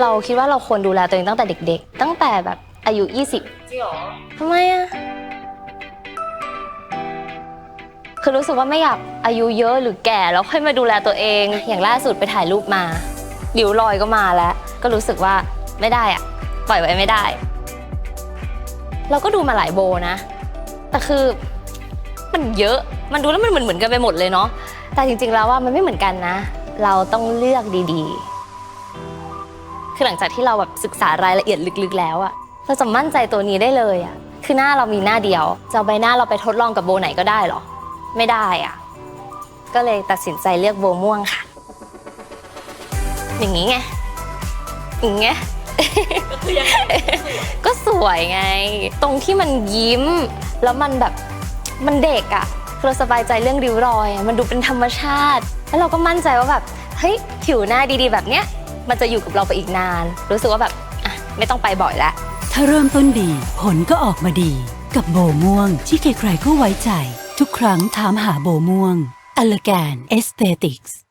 เราคิดว่าเราควรดูแลตัวเองตั้งแต่เด็ก ๆ ตั้งแต่แบบอายุ 20จริงเหรอทำไมอะคือรู้สึกว่าไม่อยากอายุเยอะหรือแก่แล้วค่อยมาดูแลตัวเอง อย่างล่าสุดไปถ่ายรูปมาริ้วรอยก็มาแล้ว ก็รู้สึกว่าไม่ได้อะปล่อยไว้ไม่ได้ เราก็ดูมาหลายโบนะ แต่คือมันเยอะมันดูแล้วมันเหมือนเหมือนๆกันไปหมดเลยเนาะแต่จริงๆแล้วว่ามันไม่เหมือนกันนะ เราต้องเลือกดีๆ คือหลังจากที่เราแบบศึกษารายละเอียดลึกๆ แล้วอะเราจะมั่นใจตัวนี้ได้เลยอะคือหน้าเรามีหน้าเดียวจะเอาใบหน้าเราไปทดลองกับโบไหนก็ได้เหรอ ไม่ได้อะก็เลยตัดสินใจเลือกโบม่วงค่ะ อย่างนี้ไงอย่างเงี้ยก็สวยไง ตรงที่มันยิ้ม แล้วมันแบบมันเด็กอะเราสบายใจเรื่องริ้วรอยอะมันดูเป็นธรรมชาติ แล้วเราก็มั่นใจว่าแบบ เฮ้ย ผิวหน้าดีๆ แบบเนี้ย มันจะอยู่กับเราไปอีกนาน รู้สึกว่าแบบอะไม่ต้องไปบ่อยแล้วถ้าเริ่มต้นดี ผลก็ออกมาดี กับโบม่วงที่ใครๆก็ไว้ใจ ทุกครั้งถามหาโบม่วง a l l e g a n Aesthetics